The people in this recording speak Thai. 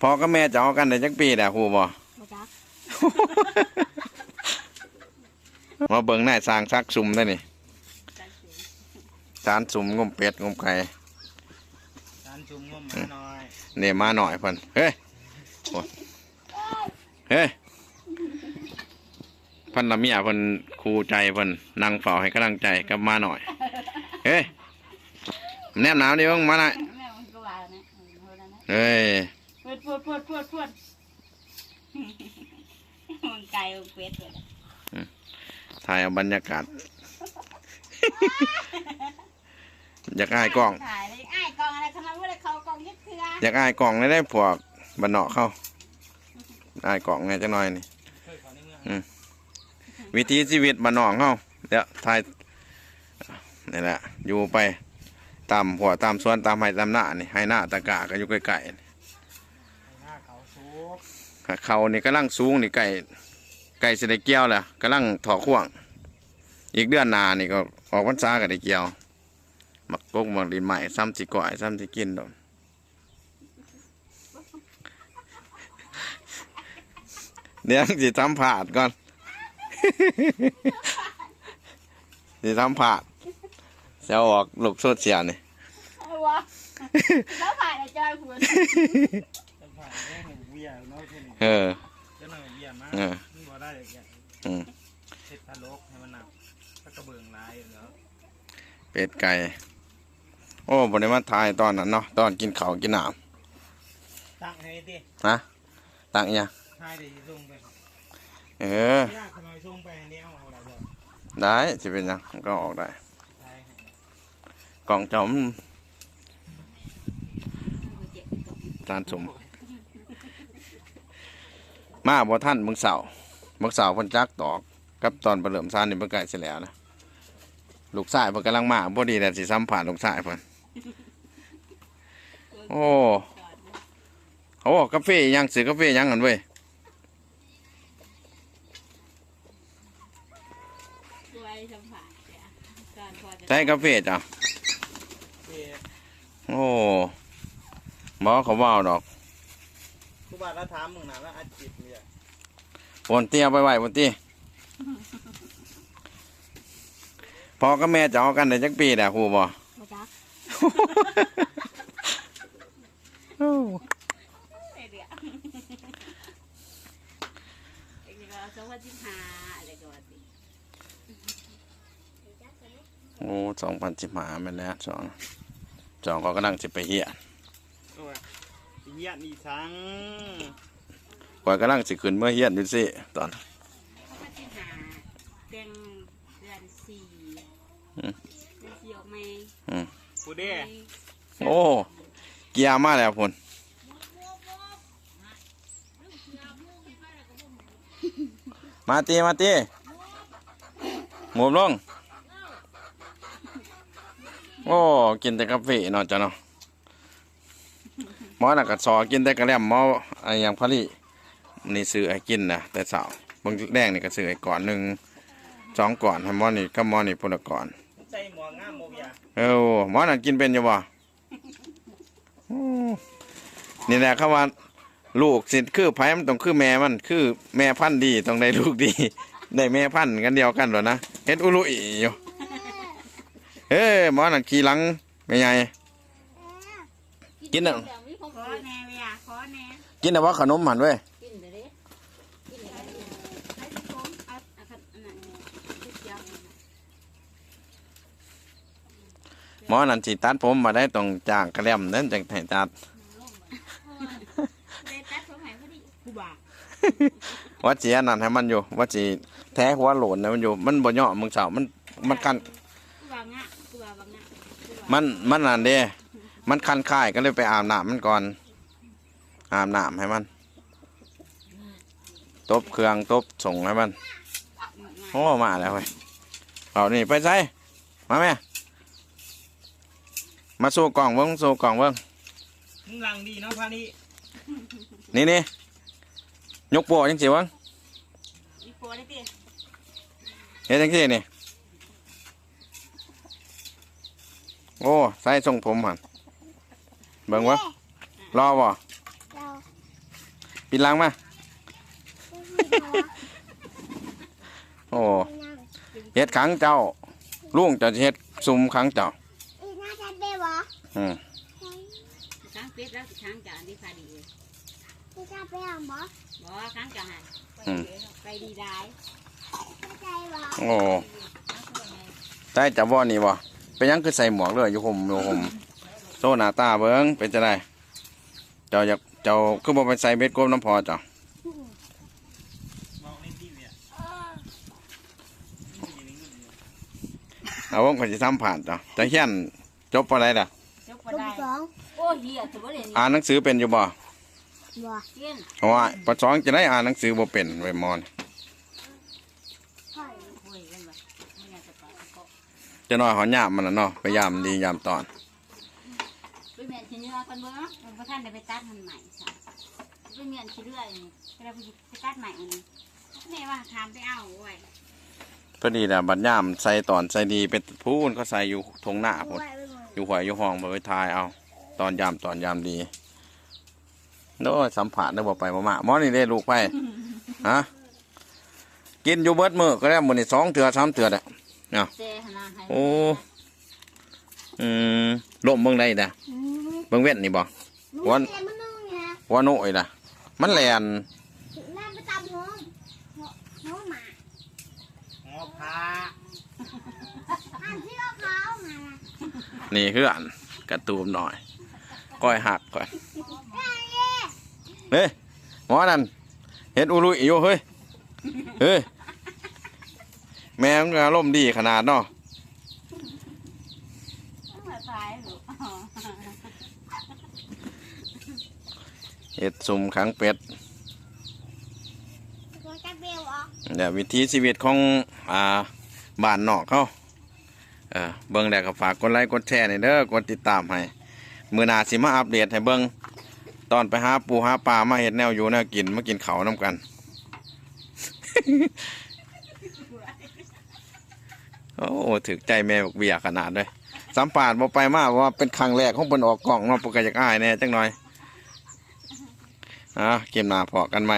พ่อกับแม่จะเอากันได้จักปีแหละครูบ่ บ่จักมาเบิ่งนายสร้างซักซุ่มได้นี่จักสิสารซุ่มงมเป็ดงมไก่จานจุ่มงมมาหน่อยเนี่ยมาหน่อยเพิ่นเฮ้ยโอ้ยเฮ้ยพันละเมียเพิ่นครูใจเพิ่นนั่งเฝ้าให้กำลังใจกับมาหน่อยเฮ้ยแนบหนาวดิเบิ่งมาหน่อย แม่มันก็ว่านะเออเท่านั้นนะ เฮ้ยปว ดปวดปวดปวดปวดมันไก่มันเป็ดเลยนะถ่ายเอาบรรยากาศ อยากอ้ายกล้อง ถ่ายเลยอ้ายกล้องอะไรขนาดว่าได้เข้ากล้องยึดเครืออยากอ้ายกล่องได้ได้พวกบันเนาะเข้าอ้ายกล่องไงจังหน่อยนี่เคยเขาในเมืองวิถีชีวิตบันนอกเข้าเดี๋ยวถ่ายนี่แหละอยู่ไปตามหัวตามสวนตามไห้ตามหน้านี่ให้หน้าตะกาก็อยู่ใกล้ๆนี่ ไอ้หน้าเขาสูบ เขานี่กำลังสูงนี่ไก่ไก่สิได้เกี่ยวแหละกำลังถอข่วง อีกเดือนหน้านี่ก็ออกพรรษาก็ได้เกี่ยวมักกกมักดินใหม่ซ้ำสิก่อยซ้ำสิกินโดนเดี๋ยวสิทำผาดก่อนสิทำผาดเสียออกลูกโซเชียลนี่เอาวะแล้วผ่านไอ้จอยคุณจะผ่าน แค่หนึ่งเวียเนาะแค่นี้เออจะหนึ่งเวียมาเออมันบ่ได้เลยแกอืมเช็ดทะลกให้มันหนักถ้ากระเบื้องลายแล้วเป็ดไก่ โอ้บริมาทายตอนนั้นเนาะตอนกินข้าวกินน้ตั้งให้ดิำฮะตั้งอีหยังให้เดี๋ยวจะส่งไปเออยากทำไมส่งไปอันนี้เอาอะไรบ่ได้จะเป็นหยังมันก็ออกได้ใช่ให้กล่องจอมจานสม มาบ่ท่านมึงเสามึงเสาเพิ่นจักตอกกับตอนเปลิมซานนี่เพิ่นใกล้สิแล้วนะลูกชายเพิ่นกำลังมาพอดีแต่สิสัมผัสลูกชายเพิ่นโอ้โอ้กาแฟอีหยังซื้อกาแฟอีหยังกันเว้ยไว้สัมผัสเนี่ยการพอจะใช้กาแฟจ้ะเปียโอ้บอกเขาว่าดอกครูบาแล้วถามมึงนะว่าอาชีพเนี่ยบนเตี้ยไปไหวบนเตี้ยพอกับแม่จะเอากันได้จักปีแหละครูบ่บ่จักเดี๋ยวเดี๋ยวไอ้นี่ก็สองพันสิบห้าอะไรก็ว่าสิโอ้สองพันสิบหาแม่นแล้วสองสองเขากำลังจะไปเฮียเยียนี่สัง ข่อยกำลังสิขึ้นเมื่อเฮียนอยู่สิตอนสองพันสิบห้าเต็งเดือนสี่อืม เดือนสี่ออกมากูเด้โอ้เกียร์มาแล้วพุ่นมาตีมาตีหมูบลง โอ้ กินแต่กาแฟเนาะจ้ะเนาะหมอน่ะก็สอกินแต่กระแลมหมอไอ้หยังพะลี่ นี่ซื้อให้กินนะแต่สาวบางแดงนี่ก็ซื้อให้ก่อนหนึ่งสองก่อนให้หมอนี่กับหมอนี่พุ่นละก่อนใส่หมวกงามโมเบียเออหมอนั่นกินเป็นอยู่บ่โอ้นี่แหละเขาว่าลูกสิคือไผมันต้องคือแม่มันคือแม่พันธุ์ดีต้องได้ลูกดีได้แม่พันธุ์กันเดียวกันหรอนะเฮ็ดอุลุอีอยู่เอ้ยหมอนั่นขี่หลังไม่ใหญ่กินน่ะขอแน่เลยอะขอแน่กินแต่ว่าขนมหันเว้ย กินเดี๋ยวดิกินเดี๋ยวดิให้ทุกคนเอาเอาอันนั้นเนี่ยทุกอย่างเนี่ย หมอนั่นสิตัดผมมาได้ตรงจางกระแลมนั่นจังให้ตัดได้ตัดผมให้พอดีกูบาว่าสิอันนั้นให้มันอยู่ว่าสิแท้หัวโหลนนะมันอยู่ มันบ่ย่อมึงเสามันมันกันมันมันนั่นเด้ มันคันค่ายก็เลยไปอาบน้ำมันก่อนอาบน้ำให้มัน ตบเครื่องตบส่งให้มันโอ้มาแล้วเว้ยเอานี่ไปใส่มาแม่ มาสู้กล่องเบิ้งสู้กล่องเบิ้งมึงลังดีเนาะพานี่นี่นี่ยกโปะจังสิเบิ้งอีโปได้ติเฮ็ดจังสินี่โอ้ใส่ทรงผมหันเบิ้งวะรอบ่เราปิดหลังมาโอ้ เฮ็ดขังเจ้าลุงจะเฮ็ดซุมขังเจ้าอีน่าจะเบ้บ่ อืมค้างเป็ดแล้วค้างจ่าดีพาดีอีน่าเบ้บ่บ่ค้างจ่าหันไปดีได้เข้าใจบ่โอ้ใต้จับว่อนี่บ่เป็นหยังคือใส่หมวกเลยอยู่ห่มอยู่ห่มโซหน้าตาเบิ่งเป็นจะได้เจ้าอยากเจ้าคือบ่ไปใส่เบ็ดกบน้ำพอเจ้ามองในทีวีอะนี่อยู่ในเงินอยู่เอาวงก็สิทำผ่านเจ้าจะเฮียนจบปานใดล่ะ จบลูบ่ได้กสองโอ้เหี้ยถือว่าเรียนอ่านหนังสือเป็นอยู่บ่บ่เรียนเพราะว่าปสองจะได้อ่านหนังสือบ่เป็นไว้มอนใช่โอ้ยเล่นบ่ไม่อยากจะไปก็จะน้อยเขายามมันน่ะเนาะไปยามดียามตอนไปเมียนขี้เนื้อคนเบิ่งมันบ่ทันได้ไปตัดมันใหม่ซะไปเมียนขี้เลือดนี่เวลาไปตัดใหม่นี่แม่ว่าถามไปเอาไว้พอดีแหละบัดยามใส่ตอนใส่ดีเป็นพูนเขาใส่อยู่ทงหน้าเอาพุ่นไว้ไปหมด อยู่หวยอยู่ห้องบ่ไปทายเอา ตอนยามตอนยามดีโน้ยสัมผัสได้บ่ไปบ่มาหมอนี่ได้ลูกไปฮะกินอยู่เบิดมื้อก็ได้มื้อนี้สองเถื่อสามเถื่อแหละเจ้หนาให้โอ้อืมล่มเบิ่งได้ด่ะอืมเบิ่งเว้นนี่บ่หนูวันเรียนมันนึงเนี่ยว่าโน้ยล่ะมันแล่นแม่ไปตามน้องน้องหมาอ๋อพา อ่านที่เขาเขามา นี่คืออันกระตูมหน่อย ก้อยหักก่อนเฮ้ยหมอนั่นเห็นอุลุยอยู่เฮ้ยเฮ้ยแม่มันก็อารมณ์ดีขนาดเนาะมาตายหรือเห็ดซุ่มขังเป็ดตัวจะเบลอะเดี๋ยววิถีชีวิตของอ่าบ้านนอกเขา เออเบิ่งแล้วก็ฝากกดไลค์กดแชร์ในอยเด้อกดติดตามให้มือหนาสิมาอัปเดตให้เบิ่งตอนไปหาปูหาปลามาเห็ดแนวอยู่แนวกินมากินเขาน้ำกัน โอ้ถึกใจแม่บกเบียขนาดเลยสัมปาดบ่ไปมากว่าเป็นครั้งแรกของเพิ่นออกกล่องเนาะปกติจะอายแน่จังหน่อยอะเกมหนาพอกันไหม